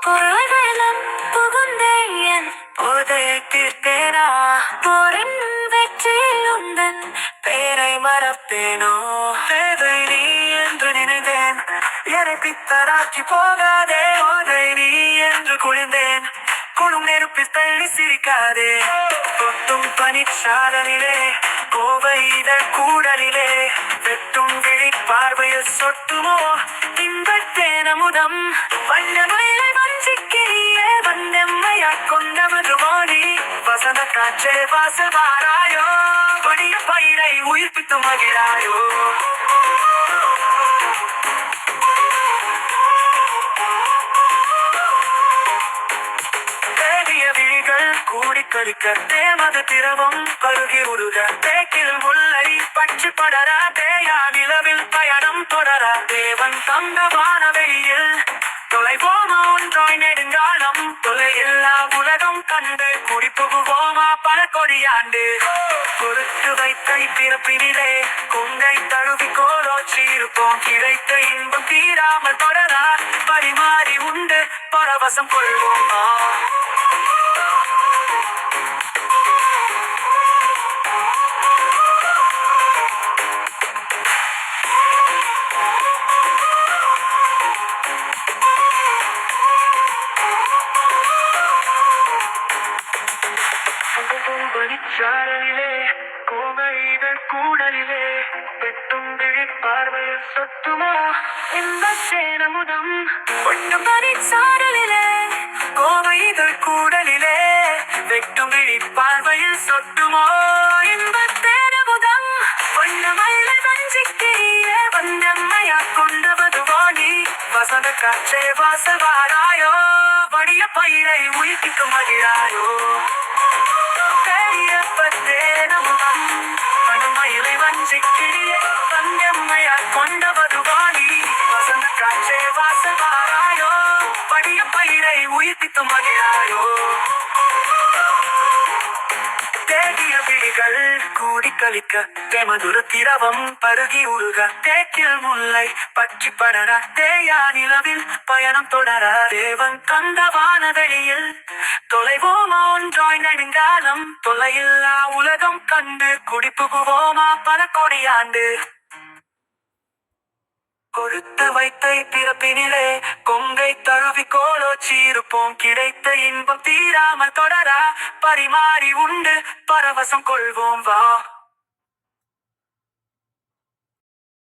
பொருள்களும் புகுந்தேன் போதையை தீர்த்தேனா போரின் வெற்றியில் உந்தன் பேரை மறப்பேனோ? தேவை நீ என்று நினைத்தேன். என்னை பித்தராக்கி போகாதே. போதை நீ என்று குளிர்ந்தேன் குளும் நெருப்பில் தள்ளி சிரிக்காதே. கொட்டும் பனிச்சாரலிலே கோவை இதழ் கூடலிலே வெட்டும் விழி பார்வையில் சொட்டுமோ? தின்பத்தேன் அமுதம் வண்ணமயிலை வஞ்சிக்கிறியே வந்தெம்மையா கொண்டவது மோடி வசந்த காற்றே வாசவாராயோ படிய பயிரை உயிர்ப்பித்து மகிழாயோ. கூடி கழிக்க தேமது திரவம் கருகி உருக தேக்கில் முல்லை பச்சு படரா தேயா நிலவில் பயணம் தொடரா தேவன் தந்த வானவெளியில் தொலைவோமா? ஒன்றாய் நெடுங்காலம் தொலையில்லா உலகம் கண்டு குடிப்புகுவோமா பல கொடியாண்டு பொறுத்து வைத்த பிறப்பினிலே கொங்கை தழுவி கோலோச்சி இருப்போம். கிடைத்த இன்பம் தீராமல் தொடரா. பரிமாறி உண்டு பரவசம் கொள்வோமா? பனிச்சாரலிலே கோமைகள் கூடலிலே வெட்டும் விழி பார்வையில் சொத்துமா? இந்த சேனமுதம் ஒட்டு பனிச்சாரலிலே கோமைகள் கூடலிலே வெட்டும் விழி பார்வையில் சொட்டுமோ இன்பத்தேன் அமுதம் வண்ணமல்ல வஞ்சிக்கிறியே வந்தம்மையா கொண்டவது வாணி. வசந்த காற்றே வாசவாராயோ வடிய பயிரை உயிர்ப்பிக்கும் மகிழாயோ. வண்ணமயிலை வஞ்சிக்கிறியே கொண்டவது வாணி வசந்த காற்றே வாசவாராயோ வடிய பயிரை உயிர்த்தித்து மகிழாயோ. கண்கள் கூடி கழிக்க தேமதுர திரவம் பருகி உருக. தேக்கில் முல்லை பற்றி படர தேயா நிலவில் பயணம் தொடர. தேவன் கந்த வானவெளியில் தொலைவோமா ஒன்றாய் நெடுங்காலம். தொலையில்லா உலகம் கண்டு குடிப்புகுவோமா பல கொடியாண்டு. கொடுத்து வைத்த பிறப்பினிலே கொங்கை தழுவி கோலோச்சி இருப்போம். கிடைத்த இன்பம் தீராமல் தொடரா. பரிமாறி உண்டு பரவசம் கொள்வோம் வா.